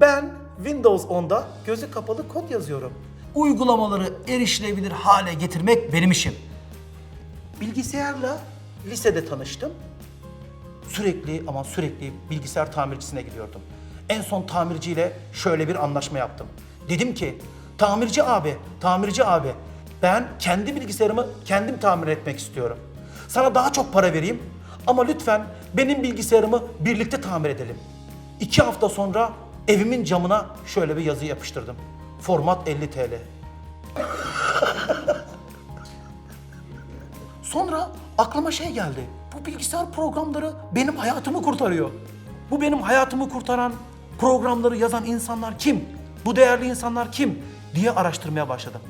Ben Windows 10'da gözü kapalı kod yazıyorum. Uygulamaları erişilebilir hale getirmek benim işim. Bilgisayarla lisede tanıştım. Sürekli ama sürekli bilgisayar tamircisine gidiyordum. En son tamirciyle şöyle bir anlaşma yaptım. Dedim ki, tamirci abi, tamirci abi, ben kendi bilgisayarımı kendim tamir etmek istiyorum. Sana daha çok para vereyim ama lütfen benim bilgisayarımı birlikte tamir edelim. İki hafta sonra evimin camına şöyle bir yazı yapıştırdım. Format 50 TL. Sonra aklıma şey geldi. Bu bilgisayar programları benim hayatımı kurtarıyor. Bu benim hayatımı kurtaran programları yazan insanlar kim? Bu değerli insanlar kim? diye araştırmaya başladım.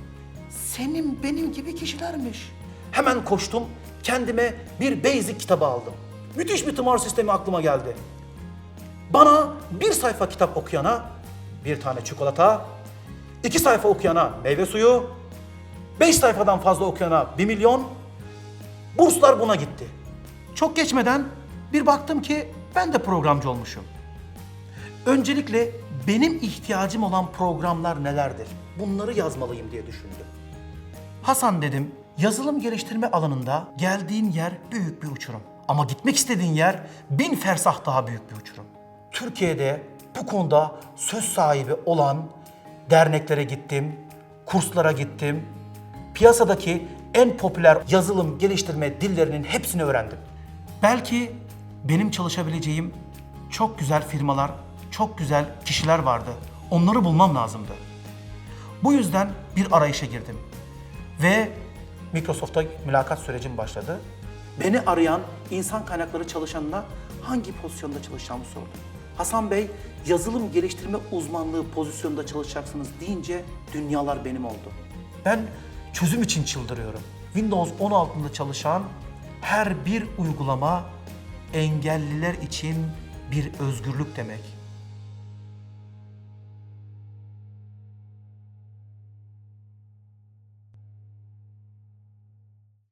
Senin benim gibi kişilermiş. Hemen koştum, kendime bir basic kitabı aldım. Müthiş bir tımar sistemi aklıma geldi. Bana bir sayfa kitap okuyana bir tane çikolata, iki sayfa okuyana meyve suyu, beş sayfadan fazla okuyana bir milyon, Burslar buna gitti. Çok geçmeden bir baktım ki ben de programcı olmuşum. Öncelikle benim ihtiyacım olan programlar nelerdir? Bunları yazmalıyım diye düşündüm. Hasan dedim, yazılım geliştirme alanında geldiğin yer büyük bir uçurum. Ama gitmek istediğin yer bin fersah daha büyük bir uçurum. Türkiye'de bu konuda söz sahibi olan derneklere gittim, kurslara gittim, piyasadaki en popüler yazılım geliştirme dillerinin hepsini öğrendim. Belki benim çalışabileceğim çok güzel firmalar, çok güzel kişiler vardı. Onları bulmam lazımdı. Bu yüzden bir arayışa girdim. Ve Microsoft'ta mülakat sürecim başladı. Beni arayan insan kaynakları çalışanına hangi pozisyonda çalışacağımı sordum. Hasan Bey, yazılım geliştirme uzmanlığı pozisyonunda çalışacaksınız deyince dünyalar benim oldu. Ben çözüm için çıldırıyorum. Windows 10 altında çalışan her bir uygulama engelliler için bir özgürlük demek.